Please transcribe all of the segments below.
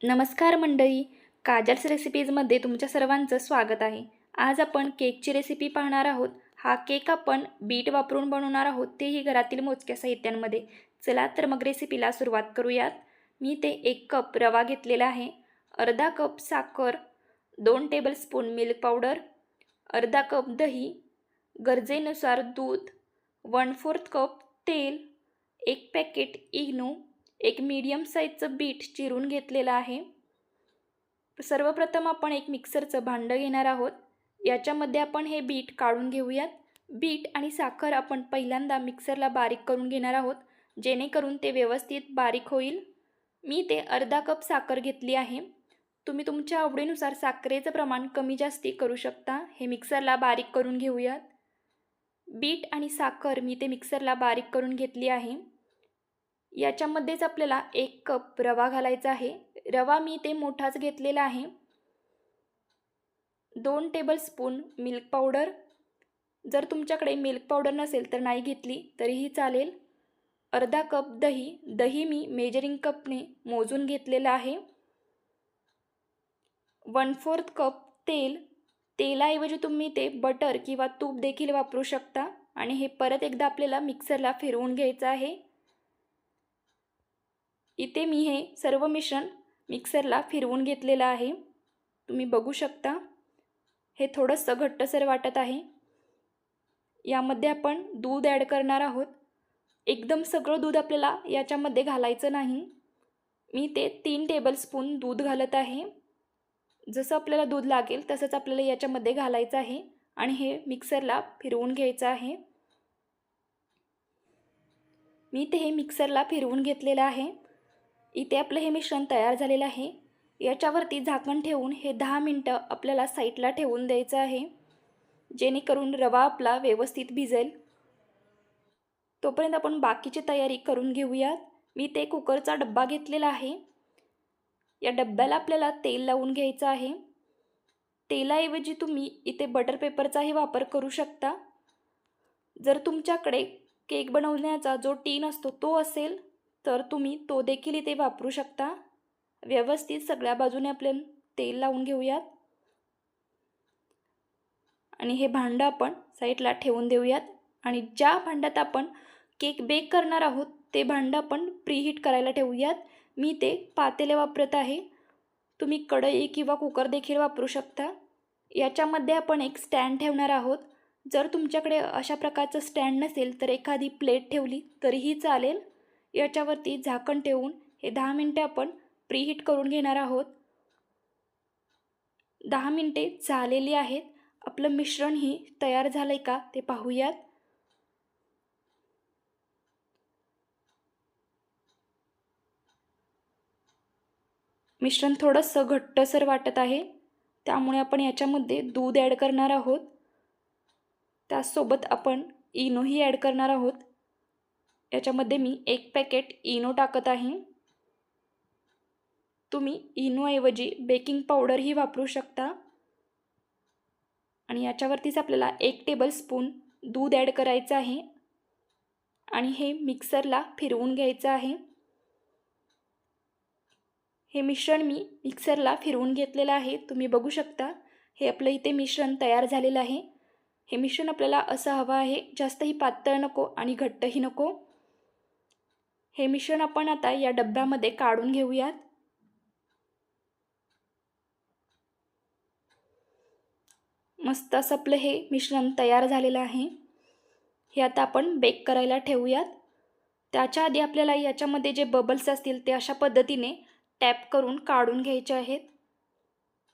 नमस्कार मंडळी. काजल्स रेसिपीजमध्ये तुमच्या सर्वांचं स्वागत आहे. आज आपण केकची रेसिपी पाहणार आहोत. हा केक आपण बीट वापरून बनवणार आहोत तेही घरातील मोजक्या साहित्यांमध्ये. चला तर मग रेसिपीला सुरुवात करूयात. मी ते एक कप रवा घेतलेला आहे. अर्धा कप साखर दोन टेबलस्पून मिल्क पावडर अर्धा कप दही गरजेनुसार दूध वन फोर्थ कप तेल एक पॅकेट इग्नू एक मीडियम साईजचं बीट चिरून घेतलेलं आहे. सर्वप्रथम आपण एक मिक्सरचं भांडं घेणार आहोत. याच्यामध्ये आपण हे बीट काढून घेऊयात. बीट आणि साखर आपण पहिल्यांदा मिक्सरला बारीक करून घेणार आहोत. जेणेकरून ते व्यवस्थित बारीक होईल. मी ते अर्धा कप साखर घेतली आहे. तुम्ही तुमच्या आवडीनुसार साखरेचं प्रमाण कमी जास्ती करू शकता. हे मिक्सरला बारीक करून घेऊयात. बीट आणि साखर मी ते मिक्सरला बारीक करून घेतली आहे. याच्यामध्येच आपल्याला एक कप रवा घालायचा आहे. रवा मी ते मोठाच घेतलेला आहे. दोन टेबलस्पून मिल्क पावडर जर तुमच्याकडे मिल्क पावडर नसेल तर नाही घेतली तरीही चालेल. अर्धा कप दही. दही मी मेजरिंग कपने मोजून घेतलेलं आहे. वन फोर्थ कप तेल. तेलाऐवजी तुम्ही ते बटर किंवा तूप देखील वापरू शकता. आणि हे परत एकदा आपल्याला मिक्सरला फिरवून घ्यायचं आहे. इथे मी हे सर्व मिश्रण मिक्सरला फिरवून घेतलेलं आहे. तुम्ही बघू शकता. हे थोडंसं घट्टसर वाटत आहे. यामध्ये आपण दूध ॲड करणार आहोत. एकदम सगळं दूध आपल्याला याच्यामध्ये घालायचं नाही. मी ते तीन टेबलस्पून दूध घालत आहे. जसं आपल्याला दूध लागेल तसंच आपल्याला याच्यामध्ये घालायचं आहे आणि हे मिक्सरला फिरवून घ्यायचं आहे. मी ते हे मिक्सरला फिरवून घेतलेलं आहे. इथे आपलं हे मिश्रण तयार झालेलं आहे. याच्यावरती झाकण ठेवून हे दहा मिनटं आपल्याला साईडला ठेवून द्यायचं आहे. जेणेकरून रवा आपला व्यवस्थित भिजेल. तोपर्यंत आपण बाकीची तयारी करून घेऊयात. मी ते कुकरचा डब्बा घेतलेला आहे. या डब्याला आपल्याला तेल लावून घ्यायचं आहे. तेलाऐवजी तुम्ही इथे बटर पेपरचाही वापर करू शकता. जर तुमच्याकडे केक बनवण्याचा जो टीन असतो तो असेल तर तुम्ही तो देखील इथे वापरू शकता. व्यवस्थित सगळ्या बाजूने आपल्याला तेल लावून घेऊयात. आणि हे भांडं आपण साईडला ठेवून देऊयात. आणि ज्या भांड्यात आपण केक बेक करणार आहोत ते भांडं आपण प्रीहीट करायला ठेवूयात. मी ते पातेले वापरत आहे. तुम्ही कढई किंवा कुकर देखील वापरू शकता. याच्यामध्ये आपण एक स्टँड ठेवणार आहोत. जर तुमच्याकडे अशा प्रकारचं स्टँड नसेल तर एखादी प्लेट ठेवली तरीही चालेल. याच्यावरती झाकण ठेवून हे दहा मिनटे आपण प्रीहीट करून घेणार आहोत. दहा मिनटे झालेली आहेत. आपलं मिश्रणही तयार झालं आहे का ते पाहूयात. मिश्रण थोडंसं घट्टसर वाटत आहे. त्यामुळे आपण याच्यामध्ये दूध ॲड करणार आहोत. त्याचसोबत आपण इनोही ॲड करणार आहोत. याच्यामध्ये मी एक पॅकेट इनो टाकत आहे. तुम्ही इनोऐवजी बेकिंग पावडरही वापरू शकता. आणि याच्यावरतीच आपल्याला एक टेबलस्पून दूध ॲड करायचं आहे. आणि हे मिक्सरला फिरवून घ्यायचं आहे. हे मिश्रण मी मिक्सरला फिरवून घेतलेलं आहे. तुम्ही बघू शकता. हे आपलं इथे मिश्रण तयार झालेलं आहे. हे मिश्रण आपल्याला असं हवं आहे जास्तही पातळ नको आणि घट्टही नको. हे मिश्रण आपण आता या डब्यामध्ये काढून घेऊयात. मस्त असं आपलं हे मिश्रण तयार झालेलं आहे. हे आता आपण बेक करायला ठेवूयात. त्याच्या आधी आपल्याला याच्यामध्ये जे बबल्स असतील ते अशा पद्धतीने टॅप करून काढून घ्यायचे आहेत.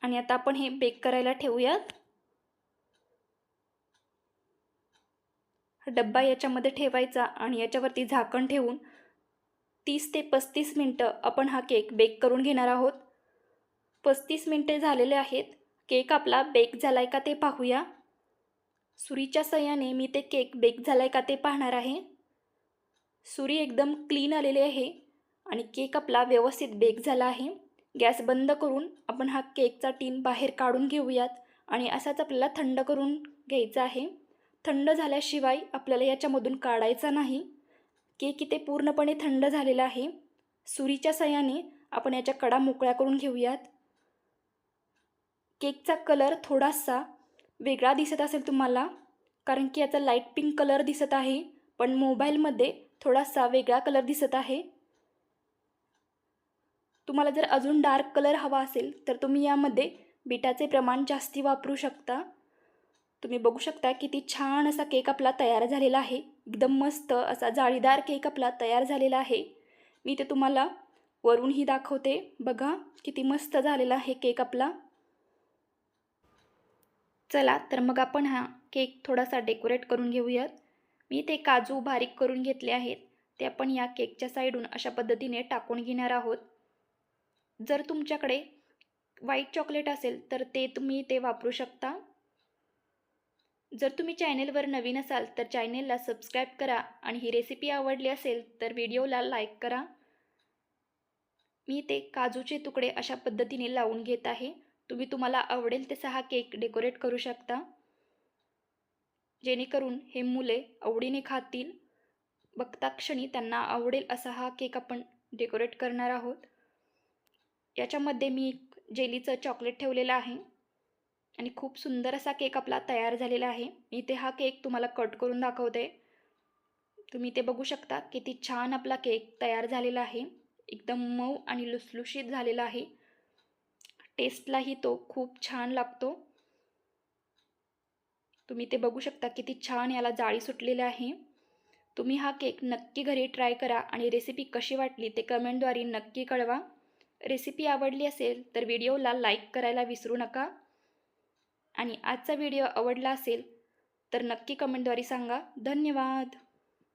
आणि आता आपण हे बेक करायला ठेवूयात. डब्बा याच्यामध्ये ठेवायचा आणि याच्यावरती झाकण ठेवून तीस ते पस्तीस मिनटं आपण हा केक बेक करून घेणार आहोत. पस्तीस मिनटे झालेले आहेत. केक आपला बेक झाला आहे का ते पाहूया. सुरीच्या सह्याने मी ते केक बेक झाला आहे का ते पाहणार आहे. सुरी एकदम क्लीन आलेली आहे आणि केक आपला व्यवस्थित बेक झाला आहे. गॅस बंद करून आपण हा केकचा टीन बाहेर काढून घेऊयात आणि असाच आपल्याला थंड करून घ्यायचा आहे. थंड झाल्याशिवाय आपल्याला याच्यामधून काढायचा नाही. केक इथे पूर्णपणे थंड झालेला आहे. सुरीच्या सहाय्याने आपण याच्या कडा मोकळ्या करून घेऊयात. केकचा कलर थोडासा वेगळा दिसत असेल तुम्हाला कारण की याचा लाइट पिंक कलर दिसत आहे पण मोबाईलमध्ये थोडासा वेगळा कलर दिसत आहे. तुम्हाला जर अजून डार्क कलर हवा असेल तर तुम्ही यामध्ये बिटाचे प्रमाण जास्ती वापरू शकता. तुम्ही बघू शकता किती छान असा केक आपला तयार झालेला आहे. एकदम मस्त असा जाळीदार केक आपला तयार झालेला आहे. मी ते तुम्हाला वरूनही दाखवते. बघा किती मस्त झालेला आहे केक आपला. चला तर मग आपण हा केक थोडासा डेकोरेट करून घेऊयात. मी ते काजू बारीक करून घेतले आहेत. ते आपण या केकच्या साईडून अशा पद्धतीने टाकून घेणार आहोत. जर तुमच्याकडे व्हाईट चॉकलेट असेल तर ते तुम्ही ते वापरू शकता. जर तुम्ही चॅनेलवर नवीन असाल तर चॅनेलला सबस्क्राईब करा आणि ही रेसिपी आवडली असेल तर व्हिडिओला लाईक करा. मी ते काजूचे तुकडे अशा पद्धतीने लावून घेत आहे. तुम्ही तुम्हाला आवडेल तसा हा केक डेकोरेट करू शकता. जेणेकरून हे मुले आवडीने खातील. बघता क्षणी त्यांना आवडेल असा हा केक आपण डेकोरेट करणार आहोत. याच्यामध्ये मी जेलीचं चॉकलेट ठेवलेलं आहे. आणि खूप सुंदर असा केक आपला तयार झालेला आहे. मी ते हा केक तुम्हाला कट करून दाखवते. तुम्ही ते बघू शकता किती छान आपला केक तयार झालेला आहे. एकदम मऊ आणि लुसलुशीत झालेला आहे. टेस्टलाही तो खूप छान लागतो. तुम्ही ते बघू शकता किती छान याला जाळी सुटलेली आहे. तुम्ही हा केक नक्की घरी ट्राय करा आणि रेसिपी कशी वाटली ते कमेंटद्वारे नक्की कळवा. रेसिपी आवडली असेल तर व्हिडिओला लाईक करायला विसरू नका. आणि आजचा व्हिडिओ आवडला असेल तर नक्की कमेंटद्वारे सांगा. धन्यवाद.